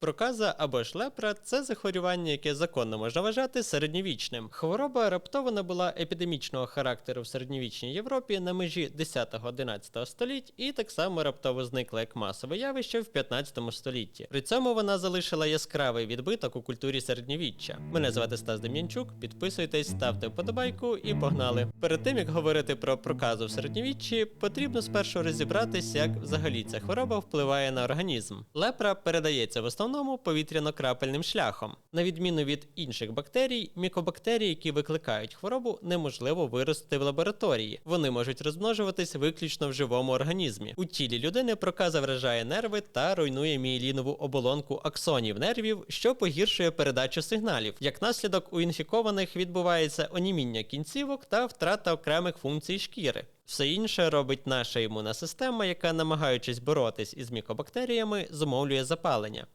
Проказа або ж лепра це захворювання, яке законно можна вважати середньовічним. Хвороба раптово набула епідемічного характеру в середньовічній Європі на межі 10-11 століть і так само раптово зникла як масове явище в 15 столітті. При цьому вона залишила яскравий відбиток у культурі середньовіччя. Мене звати Стас Дем'янчук. Підписуйтесь, ставте вподобайку і погнали. Перед тим як говорити про проказу в середньовіччі, потрібно спершу розібратись, як взагалі ця хвороба впливає на організм. Лепра передається в основному повітряно-крапельним шляхом. На відміну від інших бактерій, мікобактерії, які викликають хворобу, неможливо виростити в лабораторії. Вони можуть розмножуватись виключно в живому організмі. У тілі людини проказа вражає нерви та руйнує мієлінову оболонку аксонів нервів, що погіршує передачу сигналів. Як наслідок у інфікованих відбувається оніміння кінцівок та втрата окремих функцій шкіри. Все інше робить наша імунна система, яка, намагаючись боротись із мікобактеріями, зумовлює запалення.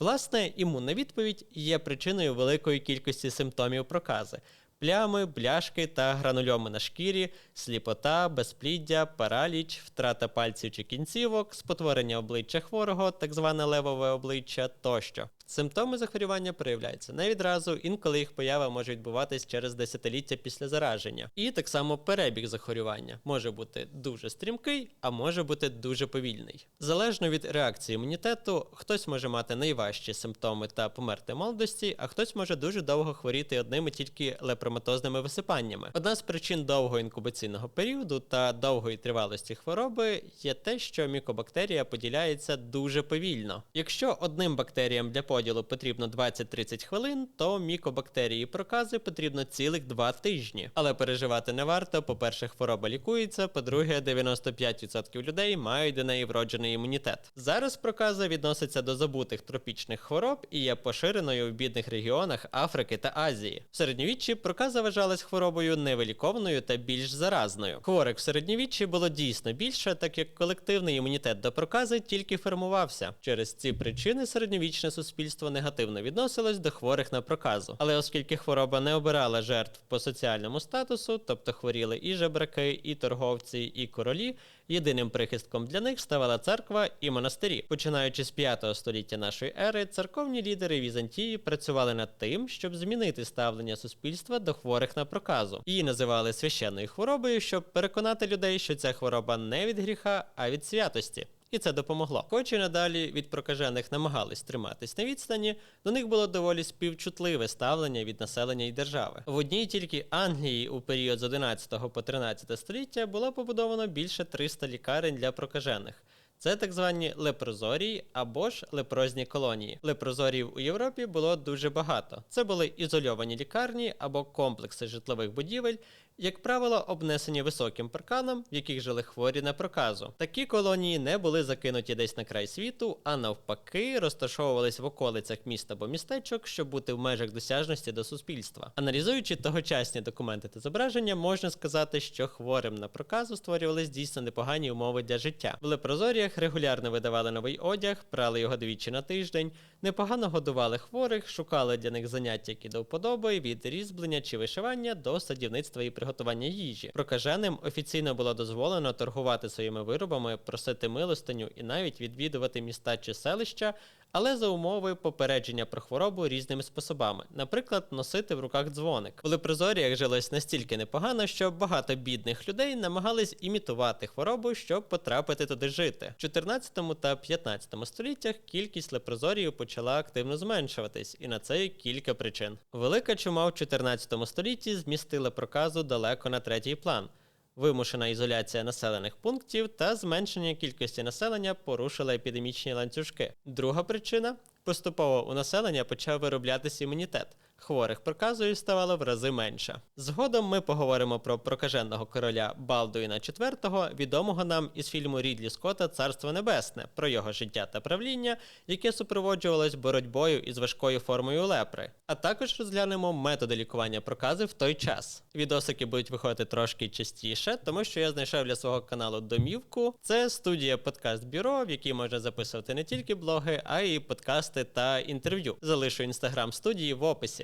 Власне, імунна відповідь є причиною великої кількості симптомів прокази: плями, бляшки та гранульоми на шкірі, сліпота, безпліддя, параліч, втрата пальців чи кінцівок, спотворення обличчя хворого, так зване левове обличчя тощо. Симптоми захворювання проявляються не відразу, інколи їх поява може відбуватись через десятиліття після зараження. І так само перебіг захворювання може бути дуже стрімкий, а може бути дуже повільний. Залежно від реакції імунітету, хтось може мати найважчі симптоми та померти молодості, а хтось може дуже довго хворіти одними тільки лепроматозними висипаннями. Одна з причин довгого інкубаційного періоду та довгої тривалості хвороби є те, що мікобактерія поділяється дуже повільно. Якщо одним бактеріям для поділу потрібно 20-30 хвилин, то мікобактерії прокази потрібно цілих 2 тижні. Але переживати не варто. По-перше, хвороба лікується. По-друге, 95% людей мають до неї вроджений імунітет. Зараз проказа відноситься до забутих тропічних хвороб і є поширеною в бідних регіонах Африки та Азії. В середньовіччі проказа вважалась хворобою невиліковною та більш заразною. Хворих в середньовіччі було дійсно більше, так як колективний імунітет до прокази тільки формувався. Через ці причини середньовічне суспільство негативно відносилось до хворих на проказу. Але оскільки хвороба не обирала жертв по соціальному статусу, тобто хворіли і жебраки, і торговці, і королі, єдиним прихистком для них ставала церква і монастирі. Починаючи з 5 століття нашої ери, церковні лідери Візантії працювали над тим, щоб змінити ставлення суспільства до хворих на проказу. Її називали священною хворобою, щоб переконати людей, що ця хвороба не від гріха, а від святості. І це допомогло. Хоч і надалі від прокажених намагались триматись на відстані, до них було доволі співчутливе ставлення від населення і держави. В одній тільки Англії у період з 11 по 13 століття було побудовано більше 300 лікарень для прокажених. Це так звані лепрозорії або ж лепрозні колонії. Лепрозоріїв у Європі було дуже багато. Це були ізольовані лікарні або комплекси житлових будівель, як правило, обнесені високим парканом, в яких жили хворі на проказу. Такі колонії не були закинуті десь на край світу, а навпаки, розташовувались в околицях міст або містечок, щоб бути в межах досяжності до суспільства. Аналізуючи тогочасні документи та зображення, можна сказати, що хворим на проказу створювались дійсно непогані умови для життя. В лепрозоріях регулярно видавали новий одяг, прали його двічі на тиждень, непогано годували хворих, шукали для них заняття, які до вподоби, від різьблення чи вишивання до садівництва і приготування їжі. Прокаженим офіційно було дозволено торгувати своїми виробами, просити милостиню і навіть відвідувати міста чи селища, але за умови попередження про хворобу різними способами, наприклад, носити в руках дзвоник. У лепрозоріях жилось настільки непогано, що багато бідних людей намагались імітувати хворобу, щоб потрапити туди жити. В 14 та 15 століттях кількість лепрозоріїв почала активно зменшуватись, і на це є кілька причин. Велика чума в 14 столітті змістила проказу далеко на третій план. Вимушена ізоляція населених пунктів та зменшення кількості населення порушила епідемічні ланцюжки. Друга причина поступово у населення почав вироблятися імунітет. Хворих проказою ставало в рази менше. Згодом ми поговоримо про прокаженого короля Балдуїна IV, відомого нам із фільму Рідлі Скотта Царство Небесне про його життя та правління, яке супроводжувалось боротьбою із важкою формою лепри. А також розглянемо методи лікування прокази в той час. Відосики будуть виходити трошки частіше, тому що я знайшов для свого каналу домівку. Це студія подкаст бюро, в якій можна записувати не тільки блоги, а й подкасти та інтерв'ю. Залишу інстаграм студії в описі.